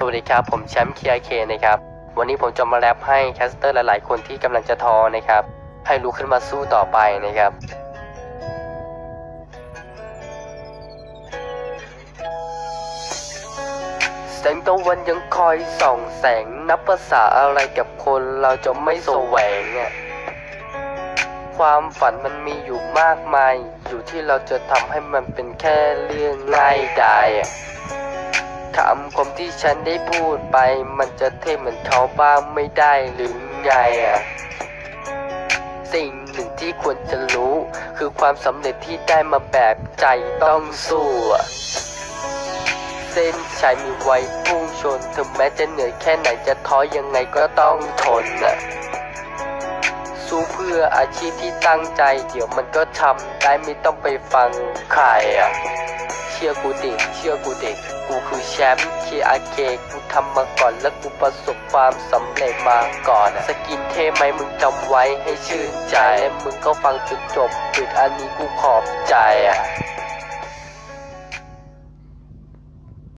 สวัสดีครับ ผมแชมป์ KIK นะครับ วันนี้ผมจะมาแรปให้แคสเตอร์หลาย ๆ คนที่กำลังจะท้อนะครับ ให้ลุกขึ้นมาสู้ต่อไปนะครับ แสงตะวันยังคอยส่องแสงนับภาษาอะไรกับคนเราจะไม่แสวงอะความฝันมันมีอยู่มากมาย อยู่ที่เราจะทำให้มันเป็นแค่เรื่องง่ายดายอะ คำคมที่ฉันได้พูดไป มันจะเท่เหมือนเขาบ้างไม่ได้หรือไงอะสิ่งหนึ่งที่ควรจะรู้ คือความสำเร็จที่ได้มาแบบใจต้องสู้อะเส้นชัยมีไว้พุ่งชน ถึงแม้จะเหนื่อยแค่ไหนจะท้อยังไงก็ต้องทนน่ะสู้เพื่ออาชีพที่ตั้งใจ เดี๋ยวมันก็ทำได้ไม่ต้องไปฟังใครอะ ชื่อกูดิเชื่อกูดิกูคือแชมป์คีอาเกกูทำมาก่อนแล้วกูประสบความสำเร็จมาก่อนสกินเท่ไหมมึงจำไว้ให้ชื่นใจและมึงก็ฟังจนจบปิดอันนี้กูขอบใจอะ